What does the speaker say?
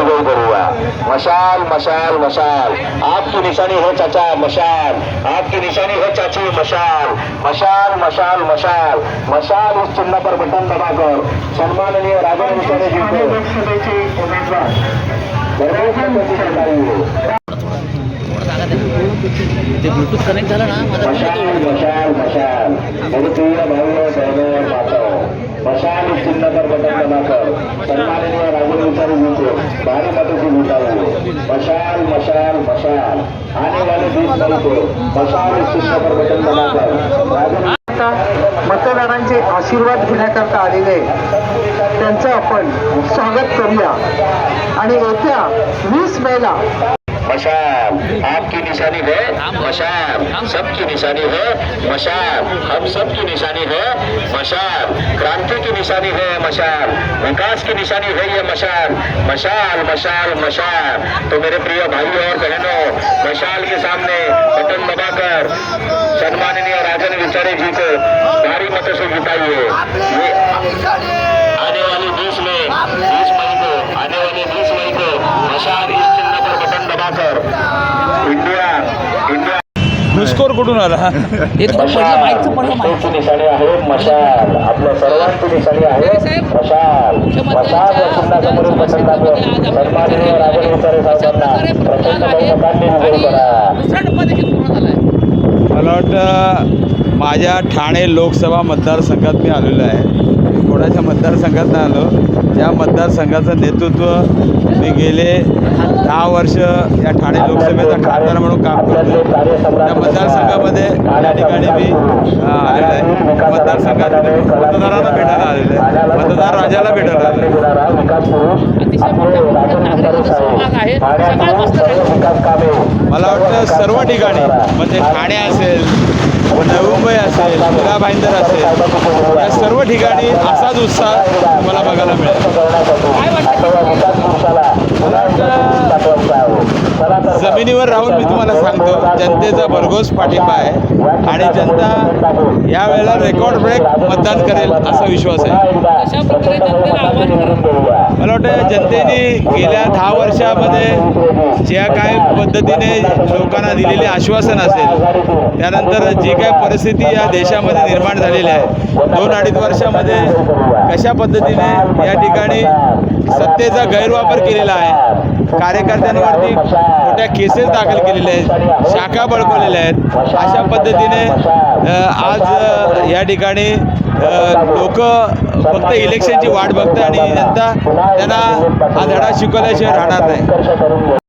विजयी करूया. मशाल मशाल मशाल. आपकी निशानी है चाचा मशाल. आपकी निशानी है चाची मशाल. मशाल मशाल मशाल. मशाल इस चिन्ह पर बटन दबाकर सन्माननीय राजेंद्र जी को लोकसभेचे उमेदवार ते ब्लूटूथ कनेक्ट झालं ना मशाल. मशाल मशाल. चिन्ह पर बटन दबाकर विचारी जी को भारी मतों से मशाल मशाल मशाल. आने वाले बीस मई मशाल इस चिन्ह पर बटन दबाकर मतदारांचे आशीर्वाद घेण्याकरता आलेले त्यांचं आपण स्वागत करूया. आणि येत्या वीस मेला मशाल आपकी निशानी है मशाल सबकी निशानी है मशाल हम सबकी निशानी है मशाल क्रांति की निशानी है मशाल विकास की निशानी है ये मशाल मशाल मशाल मशाल। तो मेरे प्रिय भाइयों और बहनों मशाल के सामने बटन दबाकर सम्माननीय राजन विचारे जी को भारी मतों से जिताइए ये आने वाली देश में मई घुसखोर कुठून आला? हे थोडं पडलं निशाणी आहे मशाल. आपल्या सर्वांची निशाणी आहे. मशाल. सन्माननीय राजन विचारे साहेबांना प्रचंड बहुमतांनी करा. मला वाटतं माझ्या ठाणे लोकसभा मतदारसंघात मी आलेलो आहे. कोणाच्या मतदारसंघात नाही आलो ज्या मतदारसंघाचं नेतृत्व मी गेले दहा वर्ष या ठाणे लोकसभेचा खासदार म्हणून काम करतो त्या मतदारसंघामध्ये या ठिकाणी मी आलेलो आहे. मतदारसंघात मी मतदारांना भेटायला आलेलो आहे. मतदार राजाला भेटायला आलेलो आहे. मला वाटतं सर्व ठिकाणी म्हणजे ठाणे असेल मुंबई असेल मुला भाईंदर असेल या सर्व ठिकाणी असाच उत्साह तुम्हाला बघायला मिळेल. जमिनीवर राहून मी तुम्हाला सांगतो जनतेचा भरघोस पाठिंबा आहे आणि जनता यावेळेला रेकॉर्ड ब्रेक मतदान करेल असा विश्वास आहे. मला वाटतं जनतेने गेल्या दहा वर्षामध्ये ज्या काय पद्धतीने लोकांना दिलेले आश्वासन असेल त्यानंतर जी काय परिस्थिती या देशामध्ये निर्माण झालेली आहे दोन अडीच वर्षामध्ये कशा पद्धतीने या ठिकाणी सत्तेचा गैरवापर केलेला आहे कार्यकर्त्यांवरती मोठ्या केसेस दाखल केलेल्या आहेत शाखा बळकवलेल्या आहेत अशा पद्धतीने आज या ठिकाणी लोक फक्त इलेक्शनची वाट बघतात आणि जनता त्यांना हा धडा शिकवल्याशिवाय राहणार नाही.